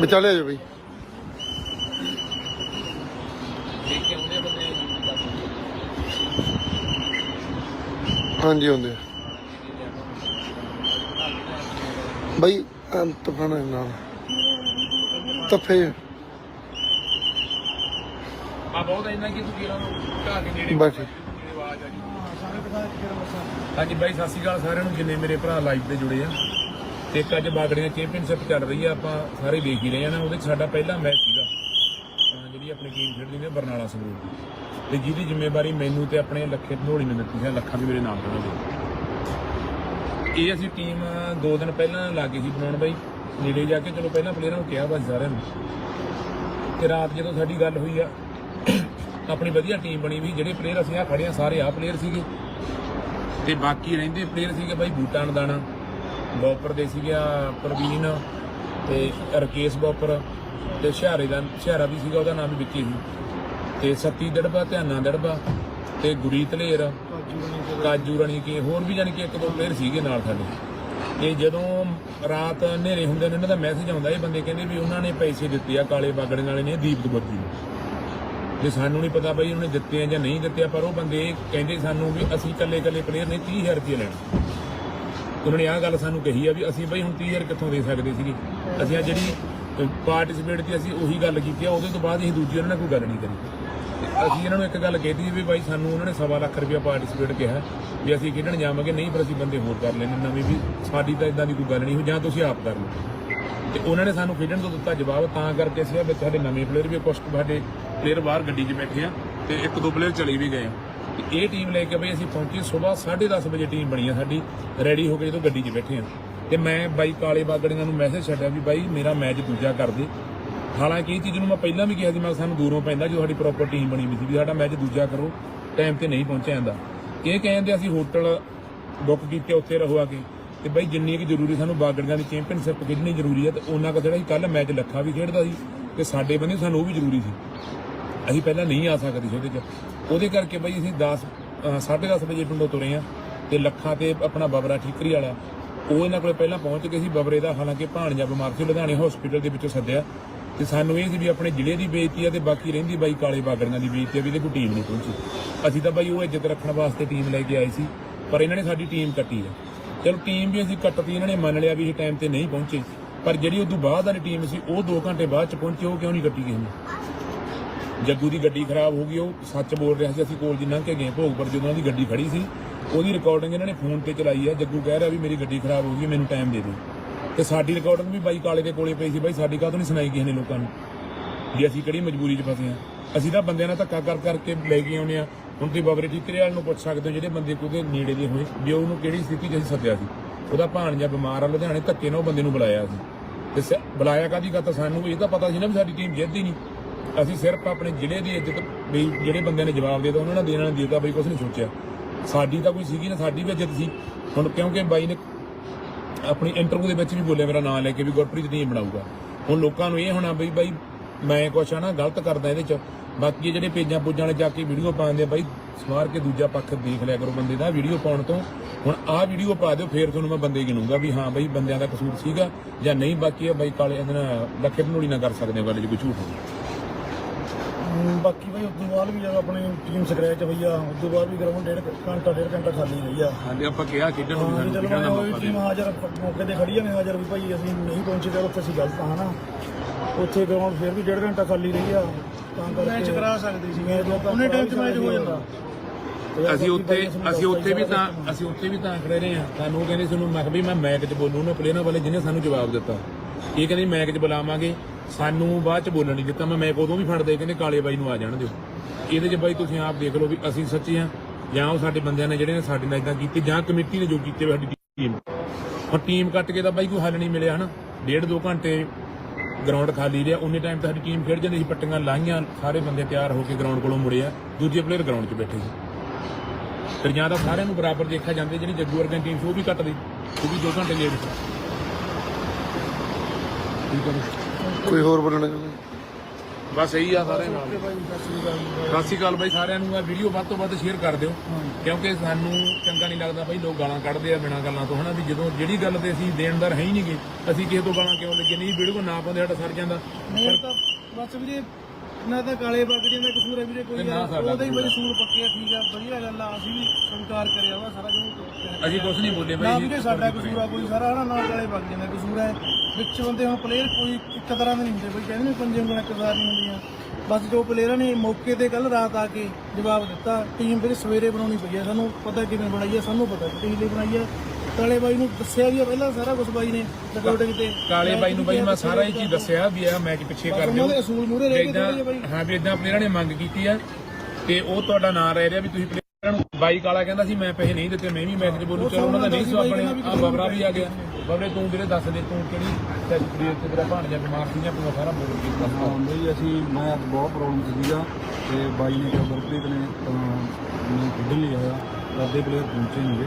ਵਿਚਾਲੇ ਆ ਜਾਓ ਬਈ। ਹਾਂਜੀ ਆ। ਬਈ ਤਫਾਨਾ ਨਾਲ। ਤਫੇ ਆ। ਬਹੁਤ ਇੰਨਾ ਕਿ ਤੁਸੀਂ ਇਹਨਾਂ ਨੂੰ ਢਾਹ ਕੇ ਨੇੜੇ ਬਸ। ਆਵਾਜ਼ ਆ ਜੀ ਹਾਂਜੀ ਬਾਈ ਸਤਿ ਸ਼੍ਰੀ ਅਕਾਲ ਸਾਰਿਆਂ ਨੂੰ ਜਿੰਨੇ ਮੇਰੇ ਭਰਾ ਲਾਈਵ ਤੇ ਜੁੜੇ ਆ। ਤੇ ਇੱਕ ਅੱਜ ਬਾਗੜੀਆਂ ਚੈਂਪੀਅਨਸ਼ਿਪ ਚੱਲ ਰਹੀ ਆ, ਆਪਾਂ ਸਾਰੇ ਦੇਖ ਹੀ ਰਹੇ ਆ ਨਾ, ਉਹਦੇ 'ਚ ਸਾਡਾ ਪਹਿਲਾ ਮੈਚ ਸੀਗਾ। ਅਹ ਜਿਹੜੀ ਆਪਣੀ ਟੀਮ ਖੇਡਦੀ ਨੇ ਬਰਨਾਲਾ ਸੰਗਰੂਰ ਦੀ। ਤੇ ਜਿਹਦੀ ਜ਼ਿੰਮੇਵਾਰੀ ਮੈਨੂੰ ਤੇ ਆਪਣੇ ਲੱਖੇ ਧਨੋੜੀ ਨੇ ਦਿੱਤੀ ਸੀ ਲੱਖਾਂ ਵੀ ਮੇਰੇ ਨਾਲ ਖੜਾ ਇਹ ਅਸੀਂ ਟੀਮ ਦੋ ਦਿਨ ਪਹਿਲਾਂ ਲੱਗੇ ਸੀ ਬਣਾਉਣ ਬਾਈ, ਨੇੜੇ ਜਾ ਕੇ ਚਲੋ ਪਹਿਲਾਂ ਪਲੇਅਰਾਂ ਨੂੰ ਕਿਹਾ ਬਸ ਸਾਰਿਆਂ ਨੂੰ। ਤੇ ਰਾਤ ਜਦੋਂ ਸਾਡੀ ਗੱਲ ਹੋਈ ਆ, ਆਪਣੀ ਵਧੀਆ ਟੀਮ ਬਣੀ ਵੀ, ਜਿਹੜੇ ਪਲੇਅਰ ਅਸੀਂ ਆ ਖੜੇ ਆ, ਸਾਰੇ ਆ ਪਲੇਅਰ ਸੀਗੇ। ਤੇ ਬਾਕੀ ਰਹਿੰਦੇ ਪਲੇਅਰ ਸੀਗੇ ਬਾਈ ਬੂਟਾਂ ਦਾਣਾ ਬੌਪਰ ਦੇ ਸੀਗੇ ਪ੍ਰਵੀਨ ਤੇ ਰਕੇਸ਼ ਬੌਪਰ ਤੇ ਸ਼ਹਾਰੇ ਦਾ, ਸ਼ਹਾਰਾ ਵੀ ਸੀਗਾ, ਉਹਦਾ ਨਾਮ ਵੀ ਵਿੱਕੀ ਸੀ। ਤੇ ਸੱਤੀ ਦੜਬਾ ਧਿਆਨਾ ਦੜਬਾ ਤੇ ਗੁਰੀ ਧਲੇਰ, ਕਾਜੂ ਰਣੀ ਕੇ, ਹੋਰ ਵੀ ਜਾਣੀ ਕਿ ਇੱਕ ਦੋ ਪਲੇਅਰ ਸੀਗੇ ਨਾਲ ਸਾਡੇ। ਇਹ ਜਦੋਂ ਰਾਤ ਹਨੇਰੇ ਹੁੰਦੇ ਨੇ, ਇਹਨਾਂ ਦਾ ਮੈਸੇਜ ਆਉਂਦਾ, ਇਹ ਬੰਦੇ ਕਹਿੰਦੇ ਵੀ ਉਹਨਾਂ ਨੇ ਪੈਸੇ ਦਿੱਤੇ ਆ, ਕਾਲੇ ਬਾਗੜੇ ਵਾਲੇ ਨੇ, ਦੀਪ ਦੁਬੱਗੀ ਨੂੰ। ਜੇ ਸਾਨੂੰ ਨਹੀਂ ਪਤਾ ਬਈ ਉਹਨੇ ਦਿੱਤੇ ਆ ਜਾਂ ਨਹੀਂ ਦਿੱਤੇ ਆ, ਪਰ ਉਹ ਬੰਦੇ ਕਹਿੰਦੇ ਸਾਨੂੰ ਵੀ ਅਸੀਂ ਇਕੱਲੇ ਇਕੱਲੇ ਪਲੇਅਰ ਨੇ 30000 ਰੁਪਏ ਲੈਣਾ। ਉਹਨਾਂ ਨੇ ਆਹ ਗੱਲ ਸਾਨੂੰ ਕਹੀ ਆ ਵੀ ਅਸੀਂ ਬਈ ਹੁਣ 30000 ਕਿੱਥੋਂ ਦੇ ਸਕਦੇ ਸੀਗੇ? ਅਸੀਂ ਆ ਜਿਹੜੀ ਪਾਰਟਿਸਿਪੇਟ ਦੀ ਅਸੀਂ ਉਹੀ ਗੱਲ ਕੀਤੀ ਆ, ਉਹਦੇ ਤੋਂ ਬਾਅਦ ਅਸੀਂ ਦੂਜੀ ਉਹਨਾਂ ਨਾਲ ਕੋਈ ਗੱਲ ਨਹੀਂ ਕਰੀ। ਤੇ ਅਸੀਂ ਇਹਨਾਂ ਨੂੰ ਇੱਕ ਗੱਲ ਕਹਿਤੀ ਵੀ ਬਾਈ ਸਾਨੂੰ ਉਹਨਾਂ ਨੇ ਸਵਾ ਲੱਖ ਰੁਪਇਆ ਪਾਰਟਿਸਿਪੇਟ ਕਿਹਾ ਵੀ ਅਸੀਂ ਖੇਡਣ ਜਾਵਾਂਗੇ, ਨਹੀਂ ਪਰ ਅਸੀਂ ਬੰਦੇ ਹੋਰ ਕਰ ਲੈਣੇ ਨਵੇਂ ਵੀ ਸਾਡੀ ਤਾਂ ਇਦਾਂ ਦੀ ਕੋਈ ਗੱਲ ਨਹੀਂ ਹੋ ਜਾਂ ਤੁਸੀਂ ਆਪ ਕਰ ਲਓ। ਤੇ ਉਹਨਾਂ ਨੇ ਸਾਨੂੰ ਖੇਡਣ ਤੋਂ ਦਿੱਤਾ ਜਵਾਬ, ਤਾਂ ਕਰਕੇ ਅਸੀਂ ਆ ਵਿੱਚ ਸਾਡੇ ਨਵੇਂ ਪਲੇਅਰ ਵੀ ਕੁਝ ਸਾਡੇ ਪਲੇਅਰ ਬਾਹਰ ਗੱਡੀ 'ਚ ਬੈਠੇ ਆ, ਤੇ ਇੱਕ ਦੋ ਪਲੇਅਰ ਚਲੇ ਵੀ ਗਏ ਆ। ਇਹ ਟੀਮ ਲੈ ਕੇ ਬਈ ਅਸੀਂ ਪਹੁੰਚੇ ਸਵੇਰ 10:30 ਵਜੇ ਟੀਮ ਬਣੀ ਆ ਸਾਡੀ ਰੈਡੀ ਹੋ ਕੇ ਜਦੋਂ ਗੱਡੀ 'ਚ ਬੈਠੇ ਆ। ਤੇ ਮੈਂ ਬਾਈ ਕਾਲੇ ਬਾਗੜੀਆਂ ਨੂੰ ਮੈਸੇਜ ਛੱਡਿਆ ਵੀ ਬਾਈ ਮੇਰਾ ਮੈਚ ਦੂਜਾ ਕਰ ਦੇ। ਹਾਲਾਂਕਿ ਇਹ ਚੀਜ਼ ਨੂੰ ਮੈਂ ਪਹਿਲਾਂ ਵੀ ਕਿਹਾ ਸੀ, ਮੈਂ ਕਿਹਾ ਸਾਨੂੰ ਦੂਰੋਂ ਪੈਂਦਾ ਜੋ ਸਾਡੀ ਪ੍ਰੋਪਰ ਟੀਮ ਬਣੀ ਵੀ ਸੀ ਵੀ ਸਾਡਾ ਮੈਚ ਦੂਜਾ ਕਰੋ ਟਾਈਮ ਤੇ ਨਹੀਂ ਪਹੁੰਚਿਆ ਜਾਂਦਾ। ਇਹ ਕਹਿੰਦੇ ਅਸੀਂ ਹੋਟਲ ਬੁੱਕ ਕੀਤੇ ਉੱਥੇ ਰਹੋ ਆ ਕੇ। ਤੇ ਬਈ ਜਿੰਨੀ ਕਿ ਜ਼ਰੂਰੀ ਸਾਨੂੰ ਬਾਗੜੀਆਂ ਦੀ ਚੈਂਪੀਅਨਸ਼ਿਪ ਖੇਡਣੀ ਜ਼ਰੂਰੀ ਹੈ ਤੇ ਉਹਨਾਂ ਕਾ ਜਿਹੜਾ ਸੀ ਕੱਲ ਮੈਚ ਲੱਖਾ ਵੀ ਖੇਡਦਾ ਸੀ। ਤੇ ਸਾਡੇ ਬੰਦੇ ਸਾਨੂੰ ਉਹ ਵੀ ਜ਼ਰੂਰੀ ਸੀ। ਅਸੀਂ ਪਹਿਲਾਂ ਨਹੀਂ ਆ ਸਕਦੇ ਸੀ ਉਹਦੇ 'ਚ। ਉਹਦੇ ਕਰਕੇ ਬਾਈ ਅਸੀਂ 10 10:30 ਵਜੇ ਪਿੰਡੋਂ ਤੁਰੇ ਆ ਤੇ ਲੱਖਾਂ ਤੇ ਆਪਣਾ ਬਬਰਾ ਠੀਕਰੀ ਵਾਲਾ। ਉਹ ਇਹਨਾਂ ਕੋਲੇ ਪਹਿਲਾਂ ਪਹੁੰਚ ਗਏ ਸੀ ਬਬਰੇ ਦਾ ਹਾਲਾਂਕਿ ਭਾਣਜਾ ਬਿਮਾਰ ਸੀ, ਲੁਧਿਆਣੇ ਹਸਪੀਟਲ ਦੇ ਵਿੱਚੋਂ ਸੱਦਿਆ। ਤੇ ਸਾਨੂੰ ਇਹ ਸੀ ਵੀ ਆਪਣੇ ਜ਼ਿਲ੍ਹੇ ਦੀ ਬੇਇੱਜ਼ਤੀ ਆ ਤੇ ਬਾਕੀ ਰਹਿੰਦੀ ਬਾਈ ਕਾਲੇ ਬਾਗੜੀਆਂ ਦੀ ਬੇਇੱਜ਼ਤੀ ਆ ਵੀ ਇਹਦੇ ਕੋਈ ਟੀਮ ਨਹੀਂ ਪਹੁੰਚੀ। ਅਸੀਂ ਤਾਂ ਬਾਈ ਉਹ ਇੱਜ਼ਤ ਰੱਖਣ ਵਾਸਤੇ ਟੀਮ ਲੈ ਕੇ ਆਏ ਸੀ, ਪਰ ਇਹਨਾਂ ਨੇ ਸਾਡੀ ਟੀਮ ਕੱਟੀ ਆ। ਚਲੋ ਟੀਮ ਵੀ ਅਸੀਂ ਕੱਟਤੀ, ਇਹਨਾਂ ਨੇ ਮੰਨ ਲਿਆ ਵੀ ਇਹ ਟਾਈਮ ਤੇ ਨਹੀਂ ਪਹੁੰਚੇ। ਪਰ ਜਿਹੜੀ ਉਦੋਂ ਬਾਅਦ ਵਾਲੀ ਟੀਮ ਸੀ, ਉਹ 2 ਘੰਟੇ ਬਾਅਦ ਚ ਪਹੁੰਚੀ, ਉਹ ਕਿਉਂ ਨਹੀਂ ਕੱਟੀ ਕਿਸੇ ਨੇ? ਜੱਗੂ ਦੀ ਗੱਡੀ ਖਰਾਬ ਹੋ ਗਈ, ਉਹ ਸੱਚ ਬੋਲ ਰਿਹਾ ਸੀ, ਅਸੀਂ ਕੋਲ ਜੀ ਲੰਘ ਕੇ ਗਏ ਭੋਗਪੁਰ ਜਦੋਂ ਉਹਨਾਂ ਦੀ ਗੱਡੀ ਖੜੀ ਸੀ, ਉਹਦੀ ਰਿਕਾਰਡਿੰਗ ਇਹਨਾਂ ਨੇ ਫੋਨ ਤੇ ਚਲਾਈ ਹੈ ਜੱਗੂ ਕਹਿ ਰਿਹਾ ਵੀ ਮੇਰੀ ਗੱਡੀ ਖਰਾਬ ਹੋ ਗਈ, ਮੈਨੂੰ ਟਾਈਮ ਦੇ ਦਿਓ ਤੇ ਸਾਡੀ ਰਿਕਾਰਡਿੰਗ ਵੀ ਬਾਈ ਕਾਲੇ ਦੇ ਕੋਲੇ ਪਈ ਸੀ ਬਾਈ, ਸਾਡੀ ਕਾਹ ਤੋਂ ਨਹੀਂ ਸੁਣਾਈ ਕਿਸੇ ਨੇ ਲੋਕਾਂ ਨੂੰ? ਵੀ ਅਸੀਂ ਕਿਹੜੀ ਮਜਬੂਰੀ 'ਚ ਫਸੇ ਆ ਅਸੀਂ ਤਾਂ ਬੰਦਿਆਂ ਨਾਲ ਧੱਕਾ ਕਰ ਕਰਕੇ ਲੈ ਕੇ ਆਉਨੇ ਆ। ਹੁਣ ਤੁਸੀਂ ਬਾਬਰੇ ਠੀਕਰੇ ਵਾਲ ਨੂੰ ਪੁੱਛ ਸਕਦੇ ਹੋ, ਜਿਹੜੇ ਬੰਦੇ ਕੋਦੇ ਨੇੜੇ ਦੇ ਹੋਏ, ਵੀ ਉਹਨੂੰ ਕਿਹੜੀ ਸਥਿਤੀ 'ਚ ਅਸੀਂ ਸੱਦਿਆ ਸੀ? ਉਹਦਾ ਭਾਣਜਾ ਬਿਮਾਰ ਆ, ਲੁਧਿਆਣੇ ਧੱਕੇ ਨਾਲ ਉਹ ਬੰਦੇ ਨੂੰ ਬੁਲਾਇਆ ਸੀ। ਤੇ ਸ- ਬੁਲਾਇਆ ਕਾਦੀ ਤਾਂ ਸਾਨੂੰ ਇਹ ਤਾਂ ਪਤਾ ਸੀ ਨਾ ਵੀ ਸਾਡੀ ਟੀਮ ਜਿੱਤਦੀ ਨਹੀਂ। ਅਸੀਂ ਸਿਰਫ ਆਪਣੇ ਜ਼ਿਲ੍ਹੇ ਦੀ ਇੱਜ਼ਤ ਵੀ ਜਿਹੜੇ ਬੰਦਿਆਂ ਨੇ ਜਵਾਬ ਦੇ ਦਿੱਤਾ, ਉਹਨਾਂ ਨਾਲ ਦੇਣਾ ਨਹੀਂ ਦਿੱਤਾ, ਬਈ ਕੁਝ ਨਹੀਂ ਸੋਚਿਆ। ਸਾਡੀ ਤਾਂ ਕੋਈ ਸੀਗੀ ਨਾ, ਸਾਡੀ ਵੀ ਇੱਜ਼ਤ ਸੀ। ਹੁਣ ਕਿਉਂਕਿ ਬਾਈ ਨੇ ਆਪਣੀ ਇੰਟਰਵਿਊ ਦੇ ਵਿੱਚ ਵੀ ਬੋਲਿਆ, ਮੇਰਾ ਨਾਮ ਲੈ ਕੇ ਵੀ ਗੁਰਪ੍ਰੀਤ ਟੀਮ ਬਣਾਊਗਾ। ਹੁਣ ਲੋਕਾਂ ਨੂੰ ਇਹ ਹੋਣਾ ਬਈ, ਬਾਈ ਮੈਂ ਕੁਛ ਆ ਨਾ, ਗਲਤ ਕਰਦਾ ਇਹਦੇ ਚ। ਬਾਕੀ ਜਿਹੜੇ ਪੇਜਾਂ ਪੂਜਾਂ ਵਾਲੇ ਜਾ ਕੇ ਵੀਡੀਓ ਪਾਉਂਦੇ ਆ, ਬਾਈ ਸਮਾਰ ਕੇ ਦੂਜਾ ਪੱਖ ਦੇਖ ਲਿਆ ਕਰੋ ਬੰਦੇ ਦਾ ਵੀਡੀਓ ਪਾਉਣ ਤੋਂ। ਹੁਣ ਆਹ ਵੀਡੀਓ ਪਾ ਦਿਓ, ਫੇਰ ਤੁਹਾਨੂੰ ਮੈਂ ਬੰਦੇ ਗਿਣੂੰਗਾ ਵੀ ਹਾਂ ਬਾਈ ਬੰਦਿਆਂ ਦਾ ਕਸੂਰ ਸੀਗਾ ਜਾਂ ਨਹੀਂ। ਬਾਕੀ ਇਹ ਬਾਈ ਕਾਲੇ ਇਹਦੇ ਨਾਲ ਲੱਖੇ ਬਨੋੜੀ ਨਾ ਕਰ ਸਕਦੇ ਗੱਲ 'ਚ ਕੋਈ ਝੂਠ ਨਹੀਂ। ਬਾਕੀ ਭਾਈ ਉਸ ਤੋਂ ਬਾਅਦ ਵੀ ਜਦੋਂ ਆਪਣੀ ਟੀਮ ਸਕ੍ਰੈਚ ਹੋਈ ਆ ਤੋਂ ਬਾਅਦ ਵੀ ਗਰਾਊਂਡ ਡੇਢ ਘੰਟਾ ਡੇਢ ਘੰਟਾ ਖਾਲੀ ਰਹੀ ਆ। ਹਾਂਜੀ ਆਪਾਂ ਕਿਹਾ ਖੇਡਣ ਨੂੰ ਹਾਂ ਸਾਨੂੰ ਚਲੋ ਖੇਡਣ ਦਾ ਉਹ ਮੌਕਾ ਟੀਮ ਦਿਓ ਹਾਜ਼ਰ ਮੌਕੇ ਤੇ ਖੜੀ ਆ ਨੇ ਹਾਜ਼ਰ ਵੀ ਭਾਈ ਅਸੀਂ ਨਹੀਂ ਪਹੁੰਚੇ ਤੇ ਉੱਥੇ ਅਸੀਂ ਗਲਤ ਆ ਹਨਾ ਉੱਥੇ ਗਰਾਊਂਡ ਫਿਰ ਵੀ ਡੇਢ ਘੰਟਾ ਖਾਲੀ ਰਹੀ ਆ ਤਾਂ ਕਰਕੇ ਮੈਚ ਕਰਾ ਸਕਦੇ ਸੀ। ਮੈਚ ਉਹਨੇ ਟਾਈਮ 'ਚ ਮੈਚ ਹੋ ਜਾਂਦਾ। ਅਸੀਂ ਉੱਥੇ ਅਸੀਂ ਉੱਥੇ ਵੀ ਤਾਂ ਅਸੀਂ ਉੱਥੇ ਵੀ ਤਾਂ ਖੜੇ ਰਹੇ ਆ। ਸਾਨੂੰ ਉਹ ਕਹਿੰਦੇ ਸਾਨੂੰ ਮੈਂ ਕਿਹਾ ਵੀ ਮੈਂ ਮੈਚ 'ਚ ਬੋਲੂ ਉਹਨਾਂ ਪਲੇਅਰਾਂ ਵਾਲੇ ਜਿਹਨੇ ਸਾਨੂੰ ਜਵਾਬ ਦਿੱਤਾ। ਇਹ ਕਹਿੰਦੇ ਮੈਚ 'ਚ ਬੁਲਾਵਾਂਗੇ। ਸਾਨੂੰ ਬਾਅਦ 'ਚ ਬੋਲਣ ਨਹੀਂ ਦਿੱਤਾ। ਮੈਂ ਮੈਚ ਉਦੋਂ ਵੀ ਫੜਦੇ ਕਹਿੰਦੇ ਕਾਲੇ ਬਾਈ ਨੂੰ ਆ ਜਾਣ ਦਿਓ। ਇਹਦੇ 'ਚ ਬਾਈ ਤੁਸੀਂ ਆਪ ਦੇਖ ਲਓ ਵੀ ਅਸੀਂ ਸੱਚੇ ਆ ਜਾਂ ਉਹ ਸਾਡੇ ਬੰਦਿਆਂ ਨੇ ਜਿਹੜੇ ਨੇ ਸਾਡੇ ਨਾਲ ਇਦਾਂ ਕੀਤੀ, ਜਾਂ ਕਮੇਟੀ ਨੇ ਜੋ ਕੀਤੇ ਸਾਡੀ ਟੀਮ ਹੁਣ ਟੀਮ ਕੱਟ ਕੇ ਤਾਂ ਬਾਈ ਕੋਈ ਹੱਲ ਨਹੀਂ ਮਿਲਿਆ ਹਨਾ। ਡੇਢ ਦੋ ਘੰਟੇ ਗਰਾਊਂਡ ਖਾਲੀ ਰਿਹਾ। ਉਨੇ ਟਾਈਮ ਤੇ ਸਾਡੀ ਟੀਮ ਖੇਡ ਜਾਂਦੀ ਸੀ, ਪੱਟੀਆਂ ਲਾਈਆਂ, ਸਾਰੇ ਬੰਦੇ ਤਿਆਰ ਹੋ ਕੇ ਗਰਾਊਂਡ ਕੋਲੋਂ ਮੁੜੇ ਆ ਦੂਜੇ ਪਲੇਅਰ ਗਰਾਊਂਡ 'ਚ ਬੈਠੇ ਸੀ। ਫਿਰ ਜਾਂ ਤਾਂ ਸਾਰਿਆਂ ਨੂੰ ਬਰਾਬਰ ਦੇਖਿਆ ਜਾਂਦੇ, ਜਿਹੜੀ ਜੱਗੂ ਵਰਗਨ ਟੀਮ ਸੀ, ਉਹ ਵੀ ਕੱਟਦੀ ਉਹ ਵੀ 2 ਘੰਟੇ ਲੇਟ ਸੀ। ਠੀਕ ਹੈ ਕੋਈ ਹੋਰ ਬੋਲਣਾ ਚਾਹੁੰਦਾ ਬਸ ਇਹੀ ਆ ਸਾਰਿਆਂ ਨਾਲ। ਸਤਿ ਸ੍ਰੀ ਅਕਾਲ ਸ਼੍ਰੀ ਬਾਈ ਸਾਰਿਆਂ ਨੂੰ ਆ ਵੀਡੀਓ ਵੱਧ ਤੋਂ ਵੱਧ ਸ਼ੇਅਰ ਕਰ ਦਿਓ। ਕਿਉਂਕਿ ਸਾਨੂੰ ਚੰਗਾ ਨਹੀਂ ਲੱਗਦਾ ਬਾਈ ਲੋਕ ਗਾਲਾਂ ਕੱਢਦੇ ਆ ਬਿਨਾਂ ਗੱਲਾਂ ਤੋਂ ਹਨਾ? ਵੀ ਜਦੋਂ ਜਿਹੜੀ ਗੱਲ ਤੇ ਅਸੀਂ ਦੇਣਦਾਰ ਹੈ ਹੀ ਨਹੀਂਗੇ ਅਸੀਂ ਕਿਸੇ ਤੋਂ ਗਾਲਾਂ ਕਿਉਂ ਲੱਗੇ ਨਹੀਂ ਵੀਡੀਓ ਨਾ ਪਾਉਂਦੇ ਸਾਡਾ ਸਰ ਜਾਂਦਾ। ਤਾਂ ਬਸ ਵੀਰੇ ਨਾ ਤਾਂ ਕਾਲੇ ਬਾਗੜੀਆਂ ਦਾ ਕਸੂਰ ਹੈ ਵੀਰੇ ਕੋਈ ਨਾ ਸਾਡਾ ਉਹਦਾ ਹੀ ਕਸੂਰ ਬਈ ਸੂਲ ਪੱਕੇ ਆ ਠੀਕ ਆ ਵਧੀਆ ਗੱਲ ਆ ਅਸੀਂ ਵੀ ਸੰਕਾਰ ਕਰਿਆ ਵਾ ਸਾਰਾ ਜੋ ਅਸੀਂ ਕੁਝ ਨਹੀਂ ਬੋਲੇ ਨਾ ਵੀਰੇ ਸਾਡਾ ਕਸੂਰ ਆ ਕੋਈ ਸਾਰਾ ਹਨਾ ਨਾਲ ਕਾਲੇ ਬਾਗੜੀਆਂ ਦਾ ਕਸੂਰ ਹੈ। ਵਿੱਚ ਬੰਦੇ ਹੁਣ ਪਲੇਅਰ ਕੋਈ ਇੱਕ ਤਰ੍ਹਾਂ ਦੇ ਨਹੀਂ ਹੁੰਦੇ ਬਈ ਕਹਿੰਦੇ ਨੇ ਪੰਜੇ ਉਂਗਲਾਂ ਇੱਕ ਸਾਰ ਨਹੀਂ ਹੁੰਦੀਆਂ। ਬਸ ਜੋ ਪਲੇਅਰਾਂ ਨੇ ਮੌਕੇ ਤੇ ਕੱਲ ਰਾਤ ਆ ਕੇ ਜਵਾਬ ਦਿੱਤਾ ਟੀਮ ਵੀਰੇ ਸਵੇਰੇ ਬਣਾਉਣੀ ਪਈ ਹੈ ਸਾਨੂੰ ਪਤਾ ਕਿਵੇਂ ਬਣਾਈ ਹੈ ਸਾਨੂੰ ਪਤਾ ਟੀਮ ਲਈ ਬਣਾਈ ਹੈ। ਕਾਲੇ ਬਾਈ ਨੂੰ ਦੱਸਿਆ ਵੀ ਆ ਪਹਿਲਾਂ ਸਾਰਾ ਕੁਝ ਬਾਈ ਨੇ ਰਿਕਾਰਡਿੰਗ ਤੇ। ਕਾਲੇ ਬਾਈ ਨੂੰ ਬਾਈ ਮੈਂ ਸਾਰਾ ਹੀ ਚੀਜ਼ ਦੱਸਿਆ ਵੀ ਇਹ ਮੈਚ ਪਿੱਛੇ ਕਰ ਦਿਓ। ਉਹਨਾਂ ਦੇ ਅਸੂਲ ਮੂਰੇ ਰਹਿ ਕੇ ਏਦਾਂ- ਥੋੜੇ ਜਿਹੇ ਬਾਈ। ਹਾਂ ਵੀ ਇਦਾਂ ਪਲੇਅਰਾਂ ਨੇ ਮੰਗ ਕੀਤੀ ਆ ਤੇ ਉਹ ਤੁਹਾਡਾ ਨਾਂ ਰਹਿ ਰਿਹਾ ਵੀ ਤੁਸੀਂ ਪਲੇਅਰਾਂ ਨੂੰ ਬਾਈ ਕਾਲਾ ਕਹਿੰਦਾ ਸੀ ਮੈਂ ਪੈਸੇ ਨਹੀਂ ਦਿੱਤੇ ਮੈਂ ਵੀ ਮੈਚ 'ਚ ਬੋਲੂ ਚਲੋ ਉਹਨਾਂ ਦਾ ਨਹੀਂ ਬਣਿਆ। ਆ ਬਬਰਾ ਵੀ ਆ ਗਿਆ। ਬਬਰੇ ਤੂੰ ਵੀਰੇ ਦੱਸ ਦੇ ਤੂੰ ਕਿਹੜੀ ਸੈਚੁਰੀ ਤੇ ਤੇਰਾ ਭਾਣਜਾ ਬਿਮਾਰ ਸੀ ਜਾਂ ਤੂੰ ਸਾਰਾ ਬੋਲ ਕੇ ਦੱਸ ਹਾਂ ਬਈ ਅਸੀਂ ਮੈਂ ਅੱਜ ਬਹੁਤ ਪ੍ਰੋਬਲਮ ਚ ਸੀਗਾ ਤੇ ਬਾਈ ਨੇ ਕਿਹਾ ਗੁਰਪ੍ਰੀਤ ਨੇ ਤਾਂ ਮੈਨੂੰ ਖੇਡਣ ਲਈ ਆਇਆ ਅੱਧੇ ਪਲੇਅਰ ਪਹੁੰਚੇ ਨਹੀਂਗੇ